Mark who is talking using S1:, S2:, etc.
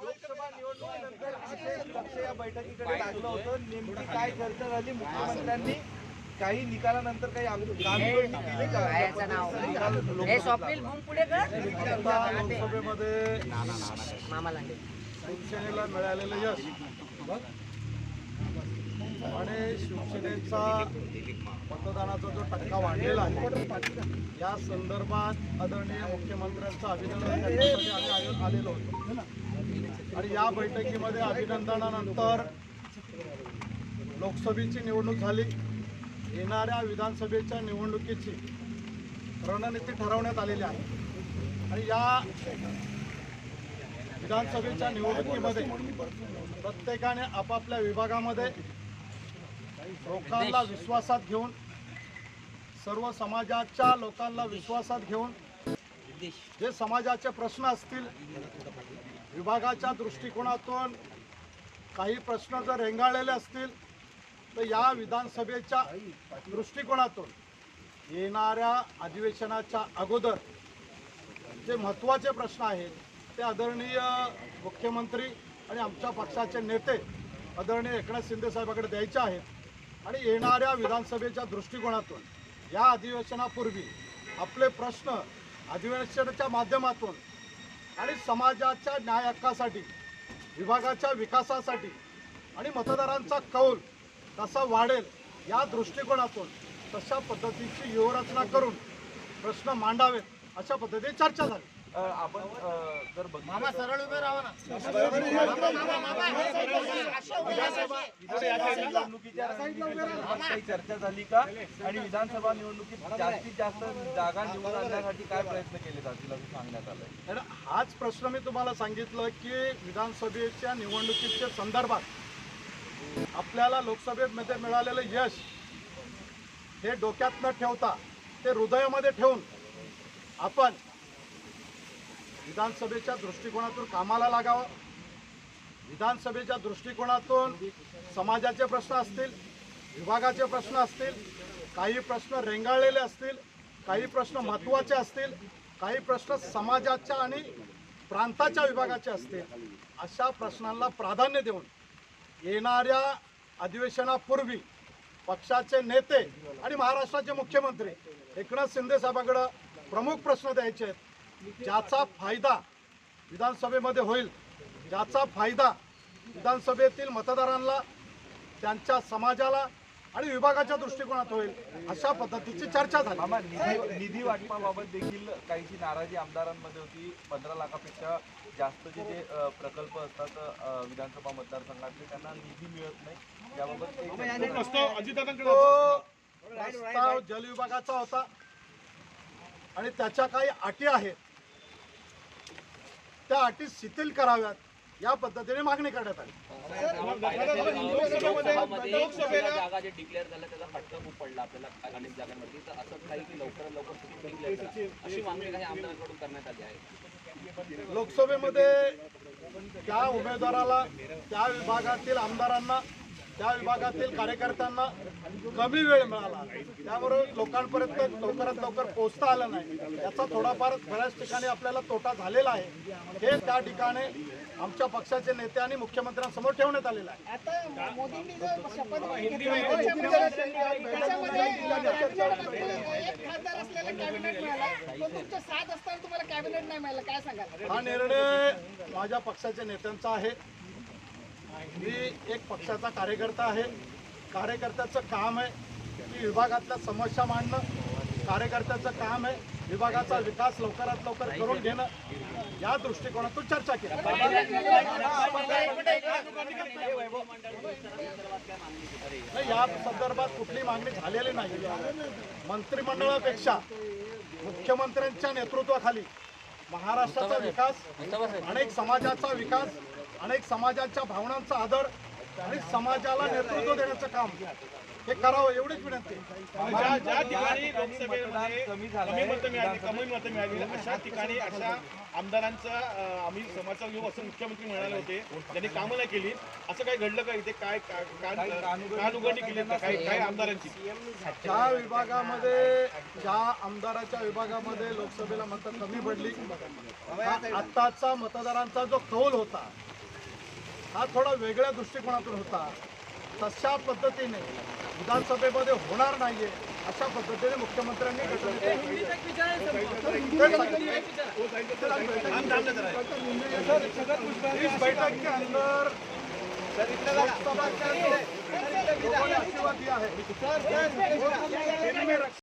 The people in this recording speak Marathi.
S1: लोकसभा निवडणुकीनंतर विशेष लक्ष या बैठकीकडे लागलं होतं नेमकी काय चर्चा झाली मुख्यमंत्र्यांनी काही निकालानंतर काही आता लोकसभेमध्ये शिवसेनेला मिळालेलं यश. आणि शिवसेनेचा मतदानाचा जो टक्का वाढलेला आहे या संदर्भात आदरणीय मुख्यमंत्र्यांचं अभिनंदन करण्यासाठी आम्ही आलेलो होतो. आणि या बैठकीमध्ये अभिनंदनानंतर लोकसभेची निवडणूक झाली. येणाऱ्या विधानसभेच्या निवडणुकीची रणनीती ठरवण्यात आलेली आहे. आणि या विधानसभेच्या निवडणुकीमध्ये प्रत्येकाने आपापल्या विभागामध्ये लोकांना विश्वासात घेऊन सर्व समाजाच्या लोकांना विश्वासात घेऊन जे समाजाचे प्रश्न असतील विभागाच्या दृष्टिकोनातून काही प्रश्न जर रेंगाळलेले असतील तर या विधानसभेच्या दृष्टिकोनातून येणाऱ्या अधिवेशनाच्या अगोदर जे महत्त्वाचे प्रश्न आहेत ते आदरणीय मुख्यमंत्री आणि आमच्या पक्षाचे नेते आदरणीय एकनाथ शिंदे साहेबाकडे द्यायचे आहेत. आणि येणाऱ्या विधानसभेच्या दृष्टिकोनातून या अधिवेशनापूर्वी आपले प्रश्न अधिवेशनाच्या माध्यमातून आणि समाजाच्या न्याय हक्कासाठी विभागाच्या विकासासाठी आणि मतदारांचा कौल कसा वाढेल या दृष्टिकोनातून तशा पद्धतीची व्यूहरचना करून प्रश्न मांडावेत अशा पद्धतीने चर्चा झाली
S2: आपण अ, जर बघितलं
S3: मामा सरळ उभे राहा ना
S2: तर निवडणुकीच्या रणनीतीसंदर्भात काही चर्चा झाली का आणि विधानसभा निवडणुकीत जास्तीत जास्त जागा निवडून आणण्यासाठी काय प्रयत्न केले जातील असं सांगण्यात आलंय
S1: हाच प्रश्न मी तुम्हाला सांगितलं की विधानसभेच्या निवडणुकीच्या संदर्भात आपल्याला लोकसभेमध्ये मिळालेलं यश हे डोक्यात न ठेवता ते हृदयामध्ये ठेवून आपण विधानसभेच्या दृष्टिकोनातून कामाला लागावं. विधानसभेच्या दृष्टिकोनातून समाजाचे प्रश्न असतील विभागाचे प्रश्न असतील काही प्रश्न रेंगाळलेले असतील काही प्रश्न महत्त्वाचे असतील काही प्रश्न समाजाच्या आणि प्रांताच्या विभागाचे असतील अशा प्रश्नांना प्राधान्य देऊन येणाऱ्या अधिवेशनापूर्वी पक्षाचे नेते आणि महाराष्ट्राचे मुख्यमंत्री एकनाथ शिंदे साहेबाकडं प्रमुख प्रश्न द्यायचे आहेत. ज्याचा फायदा विधानसभेमध्ये होईल ज्याचा फायदा विधानसभेतील मतदारांना त्यांच्या समाजाला आणि विभागाच्या दृष्टिकोनात होईल अशा पद्धतीची चर्चा झाली.
S2: मामा निधी निधी वाटपाबाबत देखील काहीशी नाराजी आमदारांमध्ये होती. पंधरा लाखापेक्षा जास्तचे जे प्रकल्प असतात विधानसभा मतदारसंघातले त्यांना निधी मिळत नाही. याबाबत
S1: प्रस्ताव जलविभागाचा होता. आणि त्याच्या काही अटी आहेत. त्या अटी शिथिल कराव्यात. या पद्धतीने मागणी करण्यात आली.
S4: लोकसभेला जागा जे डिक्लेअर झाल्या त्याचा फटका खूप पडला आपल्याला अनेक जागांवरती. तर असं काही की लवकरात लवकर डिक्लेअर करा. अशी मागणी काही आमदारांकडून करण्यात आली आहे.
S1: लोकसभेमध्ये त्या उमेदवाराला त्या विभागातील आमदारांना त्या विभागातील कार्यकर्त्यांना कमी वेळ मिळाला. त्यामुळे लोकांपर्यंत लवकरात लवकर पोहोचता आलं नाही. याचा थोडाफार बऱ्याच ठिकाणी आपल्याला तोटा झालेला आहे. हे त्या ठिकाणी आमच्या पक्षाचे नेते आणि मुख्यमंत्र्यांसमोर ठेवण्यात आलेलं आहे.
S5: आता मोदींनी जो शपथविधी घेतला त्याच्यामध्ये एक खासदार असलेला कॅबिनेट मिळाला. तो तुमच्या साथ असताना तुम्हाला कॅबिनेट नाही मिळालं. काय सांगाल?
S1: हा निर्णय माझ्या पक्षाच्या नेत्यांचा आहे. मी एक पक्षाचा कार्यकर्ता आहे. कार्यकर्त्याचं काम आहे की विभागातल्या समस्या मांडणं. कार्यकर्त्याचं काम आहे. विभागाचा विकास लवकरात लवकर करून घेणं. या दृष्टिकोनातून चर्चा केली. नाही या संदर्भात कुठली मागणी झालेली नाही. मंत्रिमंडळापेक्षा मुख्यमंत्र्यांच्या नेतृत्वाखाली महाराष्ट्राचा विकास अनेक समाजाचा विकास अनेक समाजाच्या भावनांचा आदर आणि समाजाला नेतृत्व देण्याचं काम हे करावं एवढीच विनंती.
S6: ज्या ज्या ठिकाणी लोकसभेमध्ये
S2: कमी.
S6: मतं मिळाली कमी मतं मिळाली अशा ठिकाणी अशा आमदारांचा आम्ही समाजचा घेऊ असं मुख्यमंत्री म्हणाले होते त्यांनी कामं नाही केली असं काय घडलं का इथे काय का- का- कान उघडणी केली का काही काही आमदारांची
S1: ज्या विभागामध्ये ज्या आमदाराच्या विभागामध्ये लोकसभेला मतं कमी पडली आत्ताचा मतदारांचा जो कौल होता हा थोडा वेगळ्या दृष्टिकोनातून होता तशा पद्धतीने विधानसभेमध्ये होणार नाहीये अशा पद्धतीने मुख्यमंत्र्यांनी इस बैठक के अंदर लोकसभा के आशीर्वाद दिया है